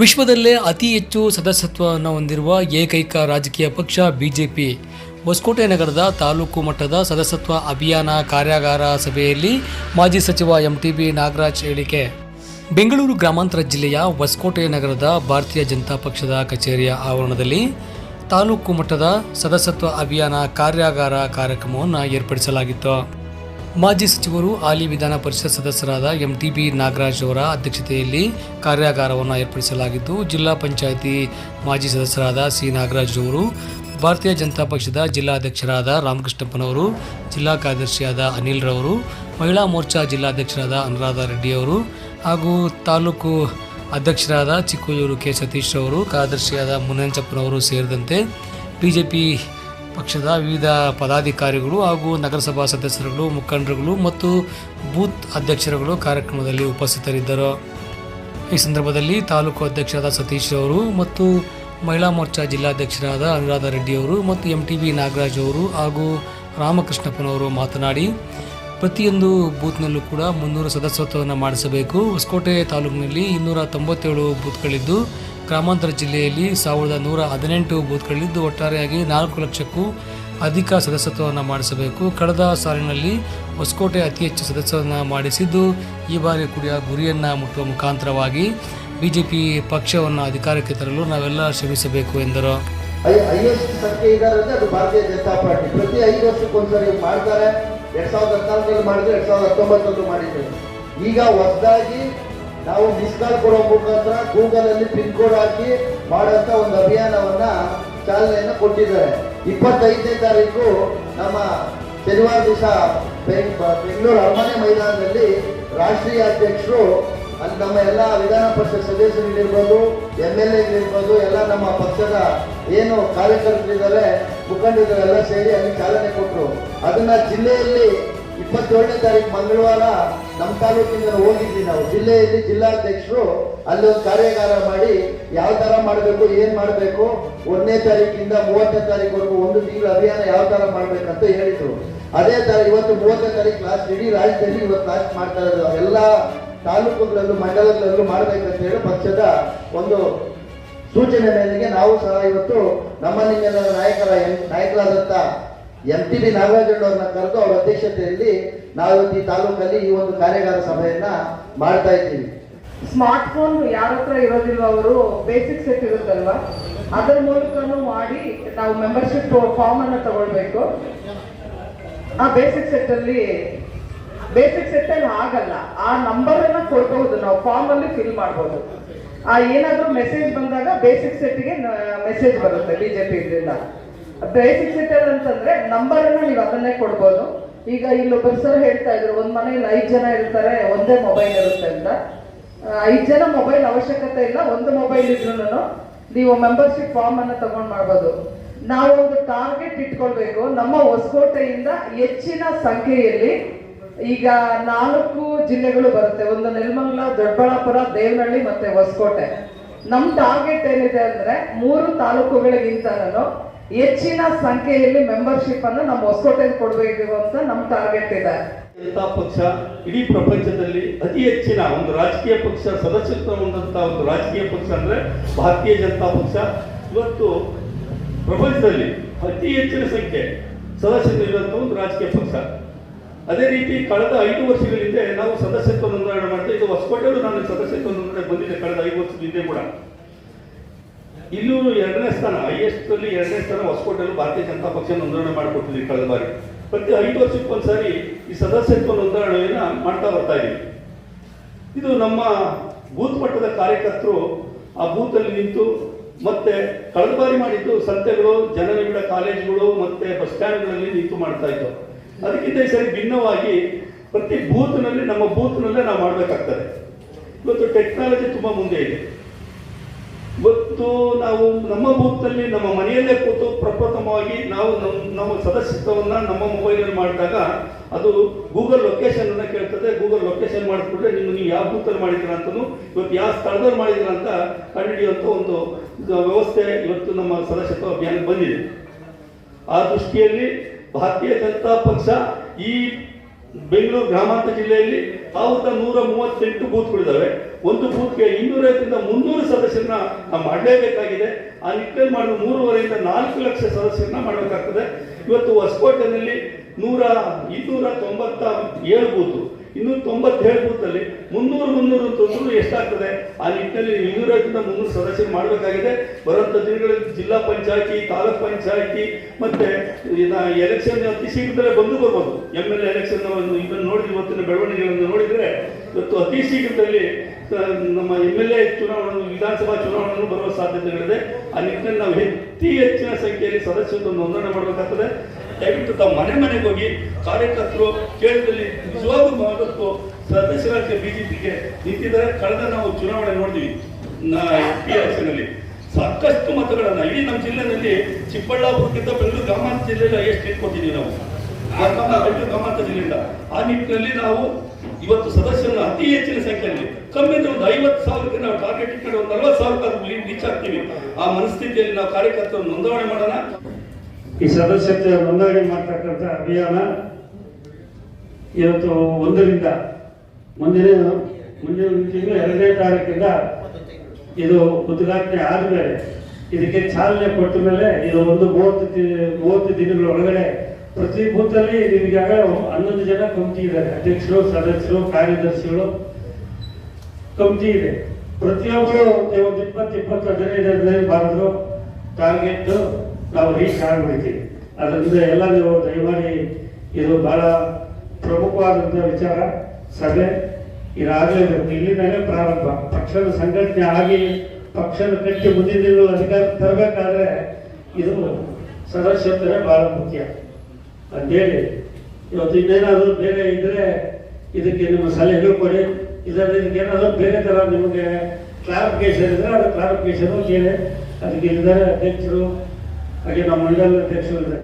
ವಿಶ್ವದಲ್ಲೇ ಅತಿ ಹೆಚ್ಚು ಸದಸ್ಯತ್ವವನ್ನು ಹೊಂದಿರುವ ಏಕೈಕ ರಾಜಕೀಯ ಪಕ್ಷ ಬಿಜೆಪಿ. ಹೊಸಕೋಟೆ ನಗರದ ತಾಲೂಕು ಮಟ್ಟದ ಸದಸ್ಯತ್ವ ಅಭಿಯಾನ ಕಾರ್ಯಾಗಾರ ಸಭೆಯಲ್ಲಿ ಮಾಜಿ ಸಚಿವ ಎಂ ಟಿ ಬಿ ನಾಗರಾಜ್ ಹೇಳಿಕೆ. ಬೆಂಗಳೂರು ಗ್ರಾಮಾಂತರ ಜಿಲ್ಲೆಯ ಹೊಸಕೋಟೆ ನಗರದ ಭಾರತೀಯ ಜನತಾ ಪಕ್ಷದ ಕಚೇರಿಯ ಆವರಣದಲ್ಲಿ ತಾಲೂಕು ಮಟ್ಟದ ಸದಸ್ಯತ್ವ ಅಭಿಯಾನ ಕಾರ್ಯಾಗಾರ ಕಾರ್ಯಕ್ರಮವನ್ನು ಏರ್ಪಡಿಸಲಾಗಿತ್ತು. ಮಾಜಿ ಸಚಿವರು ಹಾಲಿ ವಿಧಾನ ಪರಿಷತ್ ಸದಸ್ಯರಾದ ಎಂಟಿಬಿ ನಾಗರಾಜ್ ಅವರ ಅಧ್ಯಕ್ಷತೆಯಲ್ಲಿ ಕಾರ್ಯಾಗಾರವನ್ನು ಏರ್ಪಡಿಸಲಾಗಿದ್ದು, ಜಿಲ್ಲಾ ಪಂಚಾಯಿತಿ ಮಾಜಿ ಸದಸ್ಯರಾದ ಸಿ ನಾಗರಾಜ್ ಅವರು, ಭಾರತೀಯ ಜನತಾ ಪಕ್ಷದ ಜಿಲ್ಲಾಧ್ಯಕ್ಷರಾದ ರಾಮಕೃಷ್ಣಪ್ಪನವರು, ಜಿಲ್ಲಾ ಕಾರ್ಯದರ್ಶಿಯಾದ ಅನಿಲ್ ರವರು, ಮಹಿಳಾ ಮೋರ್ಚಾ ಜಿಲ್ಲಾಧ್ಯಕ್ಷರಾದ ಅನುರಾಧ ರೆಡ್ಡಿ ಅವರು ಹಾಗೂ ತಾಲೂಕು ಅಧ್ಯಕ್ಷರಾದ ಚಿಕ್ಕೂರು ಕೆ ಸತೀಶ್ ಅವರು ಕಾರ್ಯದರ್ಶಿಯಾದ ಮುನಂಚಪ್ಪನವರು ಸೇರಿದಂತೆ ಬಿಜೆಪಿ ಪಕ್ಷದ ವಿವಿಧ ಪದಾಧಿಕಾರಿಗಳು ಹಾಗೂ ನಗರಸಭಾ ಸದಸ್ಯರುಗಳು, ಮುಖಂಡರುಗಳು ಮತ್ತು ಬೂತ್ ಅಧ್ಯಕ್ಷರುಗಳು ಕಾರ್ಯಕ್ರಮದಲ್ಲಿ ಉಪಸ್ಥಿತರಿದ್ದರು. ಈ ಸಂದರ್ಭದಲ್ಲಿ ತಾಲೂಕು ಅಧ್ಯಕ್ಷರಾದ ಸತೀಶ್ ಅವರು ಮತ್ತು ಮಹಿಳಾ ಮೋರ್ಚಾ ಜಿಲ್ಲಾಧ್ಯಕ್ಷರಾದ ಅನುರಾಧ ರೆಡ್ಡಿಯವರು ಮತ್ತು ಎಂ ಟಿ ಬಿ ನಾಗರಾಜ್ ಅವರು ಹಾಗೂ ರಾಮಕೃಷ್ಣಪ್ಪನವರು ಮಾತನಾಡಿ ಪ್ರತಿಯೊಂದು ಬೂತ್ನಲ್ಲೂ ಕೂಡ ಮುನ್ನೂರು ಸದಸ್ಯತ್ವವನ್ನು ಮಾಡಿಸಬೇಕು. ಹೊಸಕೋಟೆ ತಾಲೂಕಿನಲ್ಲಿ ಇನ್ನೂರ ತೊಂಬತ್ತೇಳು ಬೂತ್ಗಳಿದ್ದು, ಗ್ರಾಮಾಂತರ ಜಿಲ್ಲೆಯಲ್ಲಿ ಸಾವಿರದ ನೂರ ಹದಿನೆಂಟು ಬೂತ್ಗಳಿದ್ದು, ಒಟ್ಟಾರೆಯಾಗಿ ನಾಲ್ಕು ಲಕ್ಷಕ್ಕೂ ಅಧಿಕ ಸದಸ್ಯತ್ವವನ್ನು ಮಾಡಿಸಬೇಕು. ಕಳೆದ ಸಾಲಿನಲ್ಲಿ ಹೊಸಕೋಟೆ ಅತಿ ಹೆಚ್ಚು ಸದಸ್ಯರನ್ನು ಮಾಡಿಸಿದ್ದು, ಈ ಬಾರಿ ಕೂಡ ಗುರಿಯನ್ನು ಮುಟ್ಟುವ ಮುಖಾಂತರವಾಗಿ ಬಿ ಜೆ ಪಿ ಪಕ್ಷವನ್ನು ಅಧಿಕಾರಕ್ಕೆ ತರಲು ನಾವೆಲ್ಲ ಶ್ರಮಿಸಬೇಕು ಎಂದರು. ಹೈಯೆಸ್ಟ್ ಸಂಖ್ಯೆ ಇದ್ದಾರೆ ಅದು ಭಾರತೀಯ ಜನತಾ ಪಾರ್ಟಿ. ಪ್ರತಿ ಐದು ವರ್ಷಕ್ಕೊಂದ್ಸರಿ ಮಾಡ್ತಾರೆ. ಎರಡ್ ಸಾವಿರದ ಹದಿನಾಲ್ಕರಲ್ಲಿ ಮಾಡಿದ್ರು, ಎರಡ್ ಸಾವಿರದ ಹತ್ತೊಂಬತ್ತರಲ್ಲೂ ಮಾಡಿದ್ರು. ಈಗ ಹೊಸದಾಗಿ ನಾವು ಮಿಸ್ ಕಾಲ್ ಕೊಡೋ ಮುಖಾಂತರ ಗೂಗಲ್ ಅಲ್ಲಿ ಪಿನ್ ಕೋಡ್ ಹಾಕಿ ಮಾಡುವಂತ ಒಂದು ಅಭಿಯಾನವನ್ನ ಚಾಲನೆಯನ್ನು ಕೊಟ್ಟಿದ್ದಾರೆ. ಇಪ್ಪತ್ತೈದನೇ ತಾರೀಕು ನಮ್ಮ ಶನಿವಾರ ದಿವಸ ಬೆಂಗಳೂರು ಅರಮನೆ ಮೈದಾನದಲ್ಲಿ ರಾಷ್ಟ್ರೀಯ ಅಧ್ಯಕ್ಷರು ಅಲ್ಲಿ ನಮ್ಮ ಎಲ್ಲ ವಿಧಾನ ಪರಿಷತ್ ಸದಸ್ಯರಿಗಿರ್ಬೋದು, ಎಂ ಎಲ್ ಎಗಳಿರ್ಬೋದು, ಎಲ್ಲ ನಮ್ಮ ಪಕ್ಷದ ಏನು ಕಾರ್ಯಕರ್ತರಿದ್ದಾರೆ ಮುಖಂಡರಿದ್ದಾರೆಲ್ಲ ಸೇರಿ ಅಲ್ಲಿ ಚಾಲನೆ ಕೊಟ್ಟರು ಅದನ್ನ ಜಿಲ್ಲೆಯಲ್ಲಿ ಇಪ್ಪತ್ತೇಳನೇ ತಾರೀಕು ಮಂಗಳವಾರ ನಮ್ಮ ತಾಲೂಕಿಂದ ಹೋಗಿದ್ವಿ ನಾವು. ಜಿಲ್ಲೆಯಲ್ಲಿ ಜಿಲ್ಲಾಧ್ಯಕ್ಷರು ಅಲ್ಲಿ ಒಂದು ಕಾರ್ಯಾಗಾರ ಮಾಡಿ ಯಾವ ಥರ ಮಾಡಬೇಕು, ಏನು ಮಾಡಬೇಕು, ಒಂದನೇ ತಾರೀಕಿಂದ ಮೂವತ್ತನೇ ತಾರೀಕುವರೆಗೂ ಒಂದು ತಿಂಗಳ ಅಭಿಯಾನ ಯಾವ ಥರ ಮಾಡಬೇಕಂತ ಹೇಳಿದರು. ಅದೇ ಥರ ಇವತ್ತು ಮೂವತ್ತನೇ ತಾರೀಕು ಲಾಸ್ಟ್ ಇಡೀ ರಾಜ್ಯದಲ್ಲಿ ಇವತ್ತು ಲಾಸ್ಟ್ ಮಾಡ್ತಾ ಇರೋದು. ಎಲ್ಲ ತಾಲೂಕುಗಳಲ್ಲೂ ಮಂಡಲಗಳಲ್ಲೂ ಮಾಡಬೇಕಂತ ಹೇಳಿ ಪಕ್ಷದ ಒಂದು ಸೂಚನೆ ಮೇರೆಗೆ ನಾವು ಸಹ ಇವತ್ತು ನಮ್ಮ ನಿಮ್ಮೆಲ್ಲ ನಾಯಕರ ನಾಯಕರಾದಂಥ ಎಂ ಟಿ ಬಿ ನಾಗರಾಜಣ್ಣವ್ರನ್ನ ಕರೆದು ಅವರ ಅಧ್ಯಕ್ಷತೆಯಲ್ಲಿ ನಾವು ಈ ತಾಲೂಕಲ್ಲಿ ಈ ಒಂದು ಕಾರ್ಯಾಗಾರ ಸಭೆಯನ್ನ ಮಾಡ್ತಾ ಇದ್ದೀವಿ. ಸ್ಮಾರ್ಟ್ ಫೋನ್ ಯಾರ ಹತ್ರ ಇರೋದಿಲ್ವ ಅವರು ಬೇಸಿಕ್ ಸೆಟ್ ಇರುತ್ತಲ್ವಾ? ಅದರ ಮೂಲಕನೂ ಮಾಡಿ ನಾವು ಮೆಂಬರ್ಶಿಪ್ ಫಾರ್ಮ್ ಅನ್ನು ತಗೊಳ್ಬೇಕು. ಆ ಬೇಸಿಕ್ ಸೆಟ್ ಅಲ್ಲಿ ಬೇಸಿಕ್ ಸೆಟ್ ಅಲ್ಲಿ ಆಗಲ್ಲ. ಆ ನಂಬರ್ ಅನ್ನ ಕೊಡ್ಬಹುದು ನಾವು ಫಾರ್ಮ್ ಅಲ್ಲಿ ಫಿಲ್ ಮಾಡ್ಬೋದು. ಆ ಏನಾದ್ರೂ ಮೆಸೇಜ್ ಬಂದಾಗ ಬೇಸಿಕ್ ಸೆಟ್ಗೆ ಮೆಸೇಜ್ ಬರುತ್ತೆ ಬಿಜೆಪಿ ಇದರಿಂದ. ಬೇಸಿಕ್ ಸೆಟ್ ಅಂತಂದ್ರೆ ನಂಬರ್ ಅನ್ನ ನೀವು ಅದನ್ನೇ ಕೊಡ್ಬೋದು. ಈಗ ಇಲ್ಲೊಬ್ಬರು ಸರ್ ಹೇಳ್ತಾ ಇದ್ರು, ಒಂದ್ ಮನೆಯಲ್ಲಿ ಐದ್ ಜನ ಇರ್ತಾರೆ, ಒಂದೇ ಮೊಬೈಲ್ ಇರುತ್ತೆ ಅಂತ. ಐದ್ ಜನ ಮೊಬೈಲ್ ಅವಶ್ಯಕತೆ ಇಲ್ಲ, ಒಂದು ಮೊಬೈಲ್ ಇದ್ರು ನೀವು ಮೆಂಬರ್ಶಿಪ್ ಫಾರ್ಮ್ ಅನ್ನ ತಗೊಂಡ್ ಮಾಡ್ಬೋದು. ನಾವು ಒಂದು ಟಾರ್ಗೆಟ್ ಇಟ್ಕೊಳ್ಬೇಕು. ನಮ್ಮ ಹೊಸಕೋಟೆಯಿಂದ ಹೆಚ್ಚಿನ ಸಂಖ್ಯೆಯಲ್ಲಿ ಈಗ ನಾಲ್ಕು ಜಿಲ್ಲೆಗಳು ಬರುತ್ತೆ. ಒಂದು ನೆಲಮಂಗಲ ದೊಡ್ಡಬಳ್ಳಾಪುರ ದೇವನಹಳ್ಳಿ ಮತ್ತೆ ಹೊಸಕೋಟೆ. ನಮ್ಮ ಟಾರ್ಗೆಟ್ ಏನಿದೆ ಅಂದ್ರೆ ಮೂರು ತಾಲೂಕುಗಳಿಗಿಂತ ನಾನು ಹೆಚ್ಚಿನ ಸಂಖ್ಯೆಯಲ್ಲಿ ಮೆಂಬರ್ಶಿಪ್ ಅನ್ನು ನಮ್ಮ ಹೊಸಕೋಟೆಗೆ ಕೊಡಬೇಕು ಅಂತ ನಮ್ಮ ಟಾರ್ಗೆಟ್ ಇದೆ. ಜನತಾ ಪಕ್ಷ ಇಡೀ ಪ್ರಪಂಚದಲ್ಲಿ ಅತಿ ಹೆಚ್ಚಿನ ಒಂದು ರಾಜಕೀಯ ಪಕ್ಷ, ಸದಸ್ಯತ್ವ ಹೊಂದಂತ ಒಂದು ರಾಜಕೀಯ ಪಕ್ಷ ಅಂದ್ರೆ ಭಾರತೀಯ ಜನತಾ ಪಕ್ಷ. ಇವತ್ತು ಪ್ರಪಂಚದಲ್ಲಿ ಅತಿ ಹೆಚ್ಚಿನ ಸಂಖ್ಯೆ ಸದಸ್ಯತ್ವ ಇರುವಂತಹ ಒಂದು ರಾಜಕೀಯ ಪಕ್ಷ. ಅದೇ ರೀತಿ ಕಳೆದ ಐದು ವರ್ಷಗಳ ಹಿಂದೆ ನಾವು ಸದಸ್ಯತ್ವ ನೋಂದಣಿ ಮಾಡ್ತಾ ಇದು ಹೊಸಕೋಟೆಯಲ್ಲೂ ನಾನು ಸದಸ್ಯತ್ವ ನೋಂದಣಿ ಬಂದಿದೆ ಕಳೆದ ಐದು ವರ್ಷದ ಹಿಂದೆ ಕೂಡ. ಇಲ್ಲೂ ಎರಡನೇ ಸ್ಥಾನ ಹೈಯೆಸ್ಟ್ ಅಲ್ಲಿ ಎರಡನೇ ಸ್ಥಾನ ಹೊಸಕೋಟೆಯಲ್ಲೂ ಭಾರತೀಯ ಜನತಾ ಪಕ್ಷ ನೋಂದಣಿ ಮಾಡಿಕೊಟ್ಟಿದ್ವಿ ಕಳೆದ ಬಾರಿ. ಪ್ರತಿ ಐದು ವರ್ಷಕ್ಕೆ ಒಂದ್ಸಾರಿ ಈ ಸದಸ್ಯತ್ವ ನೋಂದಣಿಯನ್ನು ಮಾಡ್ತಾ ಬರ್ತಾ ಇದ್ದೀವಿ ಇದು ನಮ್ಮ ಬೂತ್ ಮಟ್ಟದ ಕಾರ್ಯಕರ್ತರು ಆ ಬೂತಲ್ಲಿ ನಿಂತು ಮತ್ತೆ ಕಳೆದ ಬಾರಿ ಮಾಡಿದ್ದು ಸಂತೆಗಳು, ಜನನಿಬಿಡ ಕಾಲೇಜುಗಳು, ಮತ್ತೆ ಬಸ್ ಸ್ಟ್ಯಾಂಡ್ಗಳಲ್ಲಿ ನಿಂತು ಮಾಡ್ತಾ ಇತ್ತು ಅದಕ್ಕಿಂತ ಈ ಸರಿ ಭಿನ್ನವಾಗಿ ಪ್ರತಿ ಬೂತ್ನಲ್ಲಿ ನಮ್ಮ ಬೂತ್ನಲ್ಲೇ ನಾವು ಮಾಡಬೇಕಾಗ್ತದೆ. ಇವತ್ತು ಟೆಕ್ನಾಲಜಿ ತುಂಬಾ ಮುಂದೆ ಇದೆ. ಇವತ್ತು ನಾವು ನಮ್ಮ ಬೂತ್ನಲ್ಲಿ ನಮ್ಮ ಮನೆಯಲ್ಲೇ ಕೂತು ಪ್ರಪ್ರಥಮವಾಗಿ ನಾವು ನಮ್ಮ ನಮ್ಮ ಸದಸ್ಯತ್ವವನ್ನು ನಮ್ಮ ಮೊಬೈಲಲ್ಲಿ ಮಾಡಿದಾಗ ಅದು ಗೂಗಲ್ ಲೊಕೇಶನ್ ಅನ್ನ ಕೇಳ್ತದೆ. ಗೂಗಲ್ ಲೊಕೇಶನ್ ಮಾಡಿಸ್ಬಿಟ್ರೆ ನಿಮ್ಮ ನೀವು ಯಾವ ಬೂತಲ್ಲಿ ಮಾಡಿದ್ದೀರಾ ಅಂತಲೂ ಇವತ್ತು ಯಾವ ಸ್ಥಳದಲ್ಲಿ ಮಾಡಿದ್ದೀರಾ ಅಂತ ಕಂಡುಹಿಡಿಯುವಂಥ ಒಂದು ವ್ಯವಸ್ಥೆ ಇವತ್ತು ನಮ್ಮ ಸದಸ್ಯತ್ವ ಅಭಿಯಾನ ಬಂದಿದೆ. ಆ ದೃಷ್ಟಿಯಲ್ಲಿ ಭಾರತೀಯ ಜನತಾ ಪಕ್ಷ ಈ ಬೆಂಗಳೂರು ಗ್ರಾಮಾಂತರ ಜಿಲ್ಲೆಯಲ್ಲಿ ಸಾವಿರದ ನೂರ ಮೂವತ್ತೆಂಟು ಬೂತ್ಗಳಿದ್ದಾವೆ ಒಂದು ಬೂತ್ಗೆ ಇನ್ನೂರೈವತ್ತರಿಂದ ಮುನ್ನೂರು ಸದಸ್ಯರನ್ನ ನಾವು ಮಾಡಲೇಬೇಕಾಗಿದೆ. ಆ ನಿಟ್ಟಿನಲ್ಲಿ ಮಾಡಿದ ಮೂರುವರೆಯಿಂದ ನಾಲ್ಕು ಲಕ್ಷ ಸದಸ್ಯರನ್ನ ಮಾಡಬೇಕಾಗ್ತದೆ. ಇವತ್ತು ಹೊಸಕೋಟೆನಲ್ಲಿ ನೂರ ಇನ್ನೂರ ತೊಂಬತ್ತ ಏಳು ಬೂತು. ಇನ್ನೂರ ತೊಂಬತ್ತೇಳು ಬೂತಲ್ಲಿ ಮುನ್ನೂರು ಮುನ್ನೂರು ತೊಂದರೆ ಎಷ್ಟಾಗ್ತದೆ? ಆ ನಿಟ್ಟಿನಲ್ಲಿ ಇನ್ನೂರೈವತ್ತರಿಂದ ಮುನ್ನೂರು ಸದಸ್ಯರು ಮಾಡಬೇಕಾಗಿದೆ. ಬರುವಂಥ ದಿನಗಳಲ್ಲಿ ಜಿಲ್ಲಾ ಪಂಚಾಯತಿ, ತಾಲೂಕ್ ಪಂಚಾಯಿತಿ ಮತ್ತೆ ಎಲೆಕ್ಷನ್ ಅತಿ ಶೀಘ್ರದಲ್ಲೇ ಬಂದು ಬರ್ಬೋದು. ಎಂ ಎಲ್ ಎಲೆಕ್ಷನ್ ಇದನ್ನು ನೋಡಿ, ಇವತ್ತಿನ ಬೆಳವಣಿಗೆಗಳನ್ನು ನೋಡಿದರೆ ಇವತ್ತು ಅತಿ ಶೀಘ್ರದಲ್ಲಿ ನಮ್ಮ ಎಂ ಎಲ್ ಎ ಚುನಾವಣೆ ವಿಧಾನಸಭಾ ಚುನಾವಣೆಯನ್ನು ಬರುವ ಸಾಧ್ಯತೆಗಳಿದೆ. ಆ ನಿಟ್ಟಿನಲ್ಲಿ ನಾವು ಅತಿ ಹೆಚ್ಚಿನ ಸಂಖ್ಯೆಯಲ್ಲಿ ಸದಸ್ಯರನ್ನು ನೋಂದಣಿ ಮಾಡಬೇಕಾಗ್ತದೆ. ದಯವಿಟ್ಟು ತಮ್ಮ ಮನೆ ಮನೆಗೆ ಹೋಗಿ ಕಾರ್ಯಕರ್ತರು ಕೇಳಿದಲ್ಲಿ ನಿಜವಾಗೂ ಮಾಡಬೇಕು ಸದಸ್ಯರಾಗಿ ಬಿಜೆಪಿಗೆ ನಿಂತಿದ್ದಾರೆ. ಕಳೆದ ನಾವು ಚುನಾವಣೆ ನೋಡಿದ್ವಿ ಪಿ ನಲ್ಲಿ ಸಾಕಷ್ಟು ಮತಗಳನ್ನ ಇಡೀ ನಮ್ಮ ಜಿಲ್ಲೆನಲ್ಲಿ ಚಿಕ್ಕಬಳ್ಳಾಪುರಕ್ಕಿಂತ ಬೆಂಗಳೂರು ಗ್ರಾಮಾಂತರ ಜಿಲ್ಲೆಯಲ್ಲಿ ಎಷ್ಟು ಕೊಟ್ಟಿದ್ದೀವಿ ನಾವು? ಬೆಂಗಳೂರು ಗ್ರಾಮಾಂತರ ಜಿಲ್ಲೆಯಿಂದ. ಆ ನಿಟ್ಟಿನಲ್ಲಿ ನಾವು ಇವತ್ತು ಸದಸ್ಯರನ್ನು ಅತಿ ಹೆಚ್ಚಿನ ಸಂಖ್ಯೆಯಲ್ಲಿ, ಕಮ್ಮಿ ಅಂದ್ರೆ ಒಂದು ಐವತ್ತು ಸಾವಿರಕ್ಕೆ ನಾವು ಟಾರ್ಗೆಟ್ ಇಟ್ಕೊಂಡು ಒಂದು ನಲವತ್ತು ಸಾವಿರ ರೀಚ್ ಆಗ್ತೀವಿ. ಆ ಮನಸ್ಥಿತಿಯಲ್ಲಿ ನಾವು ಕಾರ್ಯಕರ್ತರು ನೋಂದಣಿ ಮಾಡೋಣ. ಈ ಸದಸ್ಯತೆ ನೋಂದಣಿ ಮಾಡ್ತಕ್ಕಂಥ ಅಭಿಯಾನ ಇವತ್ತು ಒಂದರಿಂದ ಮುಂದಿನ ಮುಂದಿನ ತಿಂಗಳು ಎರಡನೇ ತಾರೀಕಿಂದ ಇದು ಉದ್ಘಾಟನೆ ಆದಮೇಲೆ ಇದಕ್ಕೆ ಚಾಲನೆ ಕೊಟ್ಟ ಮೇಲೆ ಇದು ಒಂದು ಮೂವತ್ತು ಮೂವತ್ತು ದಿನಗಳ ಒಳಗಡೆ ಪ್ರತಿ ಬೂತಲ್ಲಿ ನಿಮಗಾಗ ಹನ್ನೊಂದು ಜನ ಕಮಿಟಿ ಇದ್ದಾರೆ ಅಧ್ಯಕ್ಷರು, ಸದಸ್ಯರು, ಕಾರ್ಯದರ್ಶಿಗಳು ಕಮಿಟಿ ಇದೆ. ಪ್ರತಿಯೊಬ್ಬರು ಒಂದು ಇಪ್ಪತ್ತು ಇಪ್ಪತ್ತು ಹದಿನೈದು ಹದಿನೈದು ಬಾರದ್ರು ಟಾರ್ಗೆಟ್ ನಾವು ರೀಚ್ ಆಗ್ಬಿಡ್ತೀವಿ ಅದರಿಂದ ಎಲ್ಲ ನೀವು ದಯಮಾಡಿ ಇದು ಬಹಳ ಪ್ರಮುಖವಾದಂಥ ವಿಚಾರ. ಸಭೆ ಇದಾಗಲೇ ಇಲ್ಲಿಂದಲೇ ಪ್ರಾರಂಭ. ಪಕ್ಷದ ಸಂಘಟನೆ ಆಗಿ ಪಕ್ಷದ ಕಟ್ಟಿ ಮುಂದಿನ ಅಧಿಕಾರ ತರಬೇಕಾದ್ರೆ ಇದು ಸದಸ್ಯತ್ವನೇ ಬಹಳ ಮುಖ್ಯ. ಅಂತೇಳಿ ಇವತ್ತು ಇನ್ನೇನಾದರೂ ಬೇರೆ ಇದ್ದರೆ ಇದಕ್ಕೆ ನಿಮ್ಮ ಸಲಹೆಗಳು ಕೊಡಿ. ಇದಕ್ಕೆ ಏನಾದರೂ ಬೇರೆ ಥರ ನಿಮಗೆ ಕ್ಲಾರಿಫಿಕೇಶನ್ ಇದ್ರೆ ಅದು ಕ್ಲಾರಿಫಿಕೇಶನ್ ಕೇಳಿ. ಅದಕ್ಕೆ ಇದ್ದಾರೆ ಅಧ್ಯಕ್ಷರು ಹಾಗೆ ನಮ್ಮ ಮಂಡಲ ಅಧ್ಯಕ್ಷರು ಇದ್ದಾರೆ.